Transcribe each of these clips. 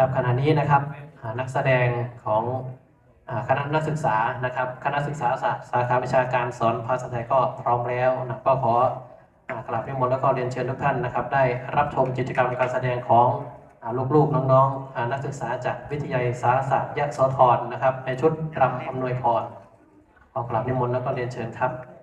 ครับขณะนี้นะครับนักแสดงของคณะนักศึกษานะครับ คณะศึกษาศาสตร์สาขาวิชาการสอนภาษาไทยก็พร้อมแล้วนะก็ขอกราบนิมนต์แล้วก็เรียนเชิญทุกท่านนะครับ ได้รับชมกิจกรรมการแสดงของลูกๆน้องๆนักศึกษาจากวิทยาลัยสารศาสตร์ยะโสธรนะครับ ในชุดรำอำนวยพรขอกราบนิมนต์แล้วก็เรียนเชิญครับ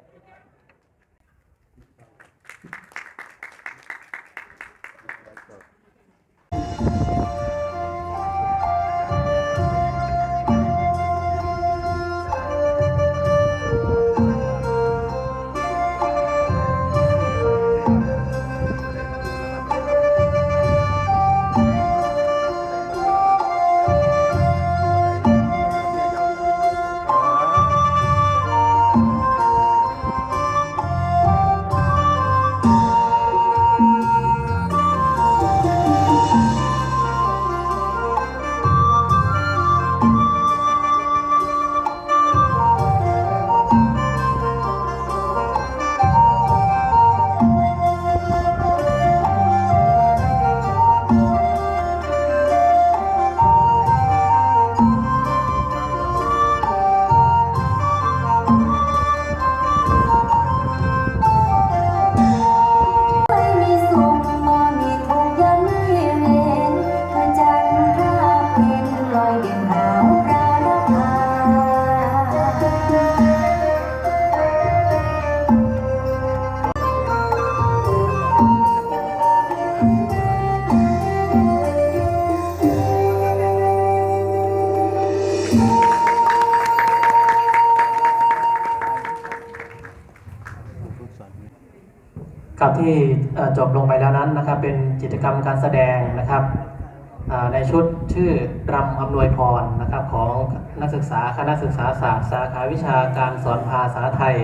ครับที่จบลงไปแล้วนั้นนะครับ เป็นกิจกรรมการแสดงนะครับในชุดชื่อรำอำนวยพรนะครับของนักศึกษาคณะศึกษาศาสตร์สาขาวิชาการสอนภาษาไทย